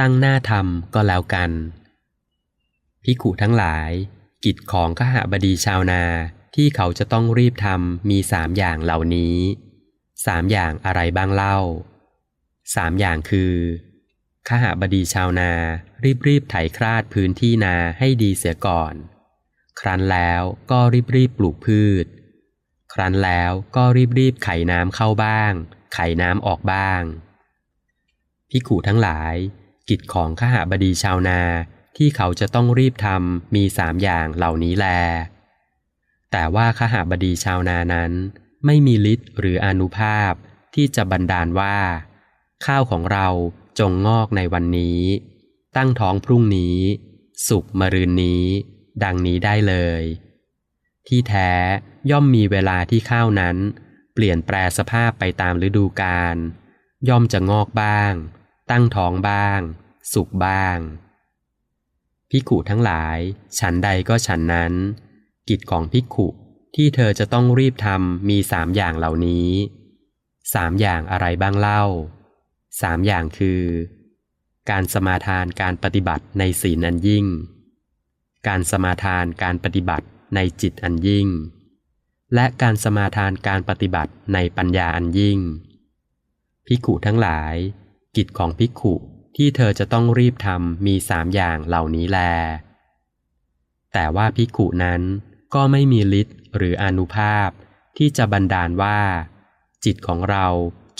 ตั้งหน้าทำก็แล้วกัน พิขุทั้งหลาย กิจของขหบดีชาวนาที่เขาจะต้องรีบทำมีสามอย่างเหล่านี้สามอย่างอะไรบ้างเล่าสามอย่างคือขหบดีชาวนารีบรีบไถคราดพื้นที่นาให้ดีเสียก่อน ครั้นแล้วก็รีบรีบปลูกพืช ครั้นแล้วก็รีบรีบไขน้ำเข้าบ้าง ไขน้ำออกบ้างพิขุทั้งหลาย กิจของขหบดีชาวนาที่เขาจะต้องรีบทำมีสามอย่างเหล่านี้แล แต่ว่าขหบดีชาวนานั้นไม่มีฤทธิ์หรืออนุภาพที่จะบันดาลว่า ข้าวของเราจงงอกในวันนี้ ตั้งท้องพรุ่งนี้ สุกมรืนนี้ ดังนี้ได้เลย ที่แท้ย่อมมีเวลาที่ข้าวนั้น เปลี่ยนแปลสภาพไปตามฤดูกาลย่อมจะงอกบ้าง ตั้งท้องบ้าง สุกบ้างพิขุทั้งหลาย ฉันใดก็ฉันนั้น กิจของพิขุที่เธอจะต้องรีบทำมีสามอย่างเหล่านี้สามอย่างอะไรบ้างเล่าสามอย่างคือ การสมาทานการปฏิบัติในศีลอันยิ่ง การสมาทานการปฏิบัติในจิตอันยิ่ง และการสมาทานการปฏิบัติในปัญญาอันยิ่งพิขุทั้งหลาย กิจของพิขุที่เธอจะต้องรีบทำมีสามอย่างเหล่านี้แล แต่ว่าพิขุนั้นก็ไม่มีฤทธิ์หรืออนุภาพ ที่จะบันดาลว่า จิตของเรา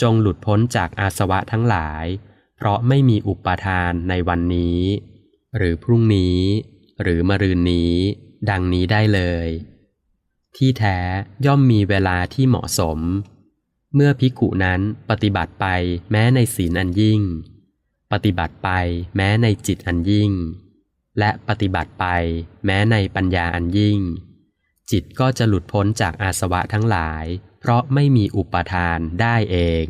จงหลุดพ้นจากอาสวะทั้งหลาย เพราะไม่มีอุปทานในวันนี้ หรือพรุ่งนี้ หรือมรืนนี้ ดังนี้ได้เลย ที่แท้ย่อมมีเวลาที่เหมาะสม เมื่อพิกุนั้นปฏิบัติไปแม้ในศีลอันยิ่ง ปฏิบัติไปแม้ในจิตอันยิ่ง และปฏิบัติไปแม้ในปัญญาอันยิ่ง จิตก็จะหลุดพ้นจากอาสวะทั้งหลาย เพราะไม่มีอุปทานได้เอง